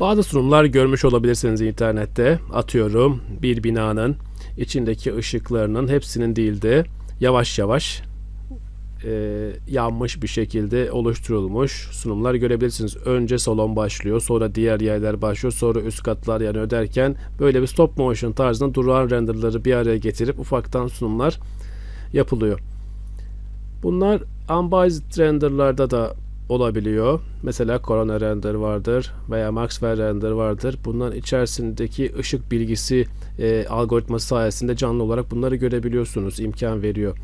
Bazı sunumlar görmüş olabilirsiniz internette. Atıyorum bir binanın içindeki ışıklarının hepsinin değil de yavaş yavaş e, yanmış bir şekilde oluşturulmuş sunumlar görebilirsiniz. Önce salon başlıyor, sonra diğer yerler başlıyor, sonra üst katlar yanıyor derken böyle bir stop motion tarzında durağan renderları bir araya getirip ufaktan sunumlar yapılıyor. Bunlar unbiased renderlarda da olabiliyor. Mesela Corona Render vardır veya Maxwell Render vardır. Bunların içerisindeki ışık bilgisi e, algoritması sayesinde canlı olarak bunları görebiliyorsunuz. imkan veriyor.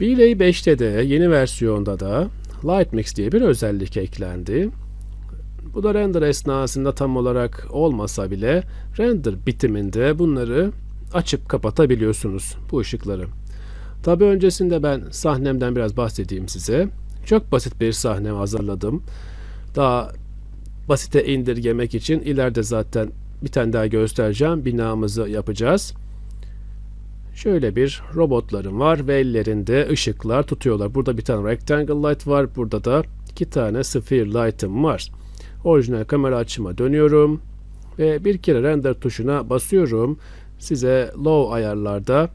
V-Ray 5'te de yeni versiyonda da Lightmix diye bir özellik eklendi. Bu da render esnasında tam olarak olmasa bile render bitiminde bunları açıp kapatabiliyorsunuz bu ışıkları. Tabi öncesinde ben sahnemden biraz bahsedeyim size. Çok basit bir sahne hazırladım. Daha basite indirgemek için ileride zaten bir tane daha göstereceğim. Binamızı yapacağız. Şöyle bir robotlarım var ve ellerinde ışıklar tutuyorlar. Burada bir tane rectangle light var. Burada da iki tane sphere light'ım var. Orijinal kamera açıma dönüyorum ve bir kere render tuşuna basıyorum. Size low ayarlarda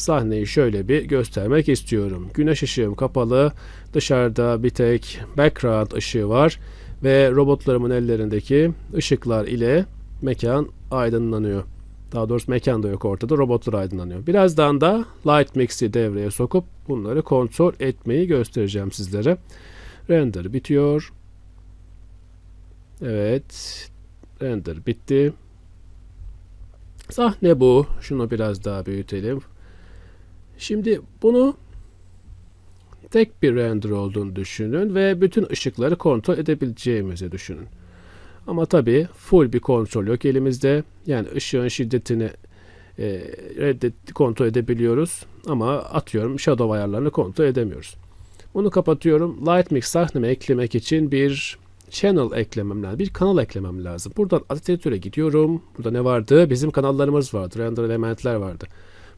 sahneyi şöyle bir göstermek istiyorum. Güneş ışığım kapalı. Dışarıda bir tek background ışığı var ve robotlarımın ellerindeki ışıklar ile mekan aydınlanıyor. Daha doğrusu mekan da yok ortada. Robotlar aydınlanıyor. Birazdan da Light Mix'i devreye sokup bunları kontrol etmeyi göstereceğim sizlere. Render bitiyor. Evet. Render bitti. Sahne bu. Şunu biraz daha büyütelim. Şimdi bunu tek bir render olduğunu düşünün ve bütün ışıkları kontrol edebileceğimizi düşünün. Ama tabi full bir kontrol yok elimizde. Yani ışığın şiddetini e, reddet, kontrol edebiliyoruz. Ama atıyorum shadow ayarlarını kontrol edemiyoruz. Bunu kapatıyorum. Lightmix sahneme eklemek için bir channel eklemem lazım. Bir kanal eklemem lazım. Buradan editör'e gidiyorum. Burada ne vardı? Bizim kanallarımız vardı. Render elementler vardı.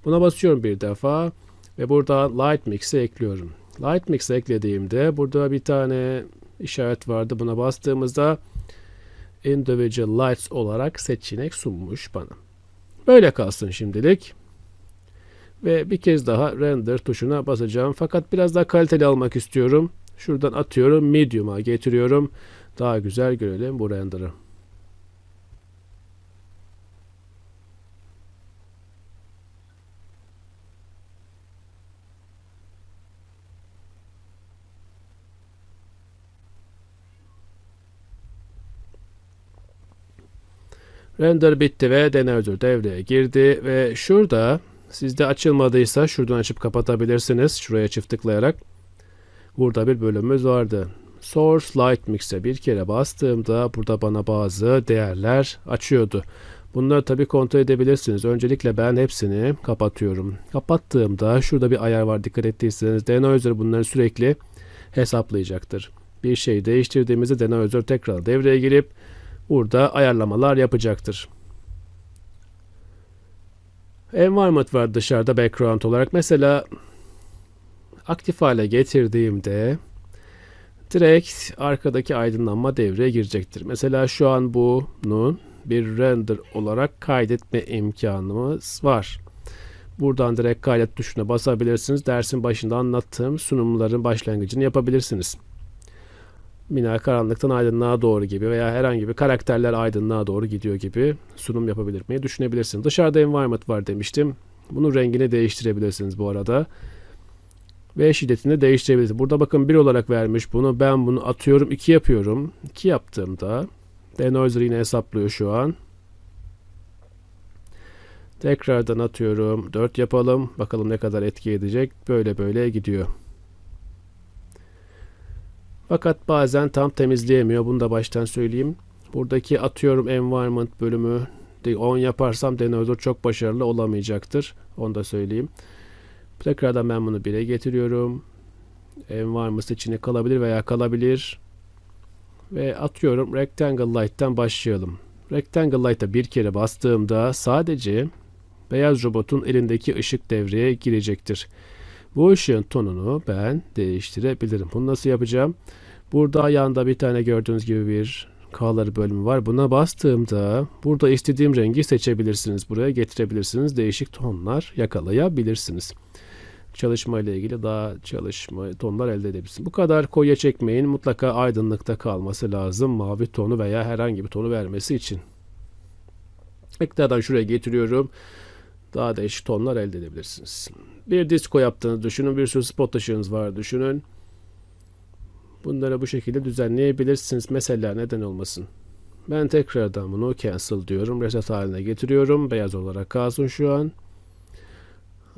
Buna basıyorum bir defa ve burada Lightmix'i ekliyorum. Lightmix'i eklediğimde burada bir tane işaret vardı. Buna bastığımızda individual lights olarak seçenek sunmuş bana. Böyle kalsın şimdilik. Ve bir kez daha render tuşuna basacağım. Fakat biraz daha kaliteli almak istiyorum. Şuradan atıyorum medium'a getiriyorum. Daha güzel görelim bu render'ı. Render bitti ve deneyör devreye girdi ve şurada sizde açılmadıysa şuradan açıp kapatabilirsiniz. Şuraya çift tıklayarak. Burada bir bölümümüz vardı. Source Light Mix'e bir kere bastığımda burada bana bazı değerler açıyordu. Bunları tabi kontrol edebilirsiniz. Öncelikle ben hepsini kapatıyorum. Kapattığımda şurada bir ayar var dikkat ettiyseniz Denoiser bunları sürekli hesaplayacaktır. Bir şey değiştirdiğimizde Denoiser tekrar devreye girip burada ayarlamalar yapacaktır. Environment var dışarıda background olarak. Mesela aktif hale getirdiğimde direkt arkadaki aydınlanma devreye girecektir. Mesela şu an bunun bir render olarak kaydetme imkanımız var. Buradan direkt kaydet tuşuna basabilirsiniz. Dersin başında anlattığım sunumların başlangıcını yapabilirsiniz. Mina karanlıktan aydınlığa doğru gibi veya herhangi bir karakterler aydınlığa doğru gidiyor gibi sunum yapabilir mi düşünebilirsiniz. Dışarıda environment var demiştim. Bunun rengini değiştirebilirsiniz bu arada. Ve şiddetini değiştirebilirsiniz. Burada bakın 1 olarak vermiş bunu. Ben bunu atıyorum 2 yapıyorum. 2 yaptığımda denoiser yine hesaplıyor şu an. Tekrardan atıyorum. 4 yapalım. Bakalım ne kadar etki edecek. Böyle böyle gidiyor. Fakat bazen tam temizleyemiyor. Bunu da baştan söyleyeyim. Buradaki atıyorum environment bölümü 10 yaparsam denoiser çok başarılı olamayacaktır. Onu da söyleyeyim. Tekrardan ben bunu 1'e getiriyorum. Environment içine kalabilir veya kalabilir. Ve atıyorum Rectangle Light'tan başlayalım. Rectangle Light'a bir kere bastığımda sadece beyaz robotun elindeki ışık devreye girecektir. Bu ışığın tonunu ben değiştirebilirim. Bunu nasıl yapacağım? Burada yanda bir tane gördüğünüz gibi bir K'ları bölümü var. Buna bastığımda burada istediğim rengi seçebilirsiniz. Buraya getirebilirsiniz. Değişik tonlar yakalayabilirsiniz. Çalışma ile ilgili daha çalışma tonlar elde edebilirsiniz. Bu kadar koyuya çekmeyin. Mutlaka aydınlıkta kalması lazım. Mavi tonu veya herhangi bir tonu vermesi için. Tekrardan şuraya getiriyorum. Daha değişik tonlar elde edebilirsiniz. Bir disco yaptığınızı düşünün. Bir sürü spot ışığınız var düşünün. Bunları bu şekilde düzenleyebilirsiniz. Mesela neden olmasın. Ben tekrardan bunu cancel diyorum. Reset haline getiriyorum. Beyaz olarak kalsın şu an.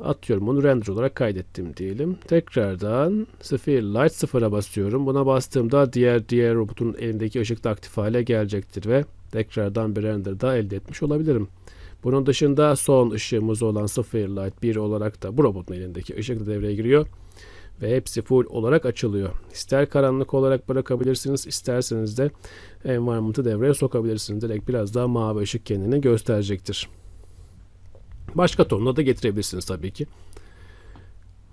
Atıyorum bunu render olarak kaydettim diyelim. Tekrardan Sphere Light sıfıra basıyorum. Buna bastığımda diğer diğer robotun elindeki ışık da aktif hale gelecektir ve tekrardan bir render daha elde etmiş olabilirim. Bunun dışında son ışığımız olan Sphere Light 1 olarak da bu robotun elindeki ışık da devreye giriyor ve hepsi full olarak açılıyor. İster karanlık olarak bırakabilirsiniz, isterseniz de environment'ı devreye sokabilirsiniz. Direkt biraz daha mavi ışık kendini gösterecektir. Başka tonla da getirebilirsiniz tabii ki.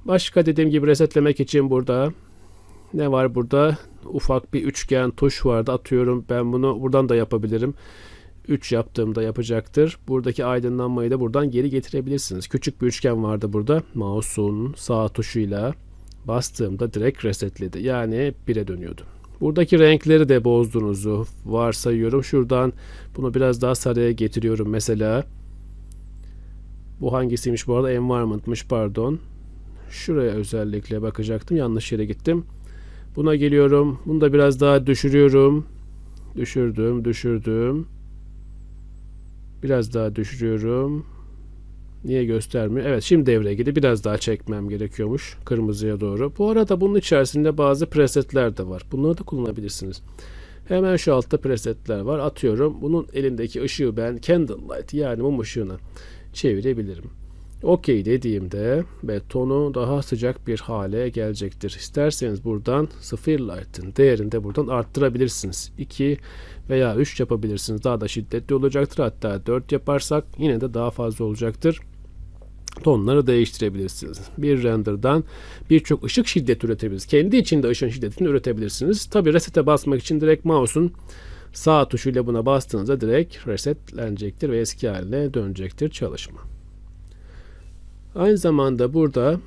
Başka dediğim gibi resetlemek için burada ne var burada? Ufak bir üçgen tuş vardı. Atıyorum ben bunu buradan da yapabilirim. 3 yaptığımda yapacaktır. Buradaki aydınlanmayı da buradan geri getirebilirsiniz. Küçük bir üçgen vardı burada. Mouse'un sağ tuşuyla bastığımda direkt resetledi. Yani 1'e dönüyordu. Buradaki renkleri de bozduğunuzu varsayıyorum. Şuradan bunu biraz daha sarıya getiriyorum mesela. Bu hangisiymiş bu arada? Environment'mış pardon. Şuraya özellikle bakacaktım. Yanlış yere gittim. Buna geliyorum. Bunu da biraz daha düşürüyorum. Düşürdüm, düşürdüm. Biraz daha düşürüyorum. Niye göstermiyor? Evet şimdi devreye girdi. Biraz daha çekmem gerekiyormuş kırmızıya doğru. Bu arada bunun içerisinde bazı presetler de var. Bunları da kullanabilirsiniz. Hemen şu altta presetler var. Atıyorum. Bunun elindeki ışığı ben candlelight yani mum ışığına çevirebilirim. OK dediğimde ve tonu daha sıcak bir hale gelecektir. İsterseniz buradan Sphere Light'ın değerini de buradan arttırabilirsiniz. 2 veya 3 yapabilirsiniz. Daha da şiddetli olacaktır. Hatta 4 yaparsak yine de daha fazla olacaktır. Tonları değiştirebilirsiniz. Bir render'dan birçok ışık şiddeti üretebilirsiniz. Kendi içinde ışın şiddetini üretebilirsiniz. Tabi reset'e basmak için direkt mouse'un sağ tuşuyla buna bastığınızda direkt resetlenecektir ve eski haline dönecektir çalışma. Aynı zamanda burada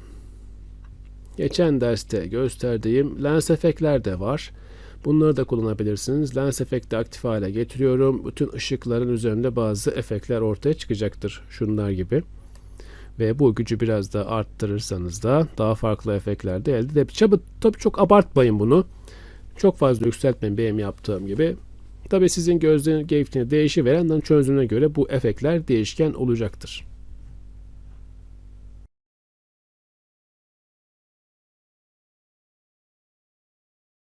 geçen derste gösterdiğim lens efektler de var. Bunları da kullanabilirsiniz. Lens efekti aktif hale getiriyorum. Bütün ışıkların üzerinde bazı efektler ortaya çıkacaktır. Şunlar gibi. Ve bu gücü biraz da arttırırsanız da daha farklı efektler de elde edebilirsiniz. Tabii çok abartmayın bunu. Çok fazla yükseltmeyin benim yaptığım gibi. Tabii sizin gözleriniz keyfine değişiveren çözümüne göre bu efektler değişken olacaktır.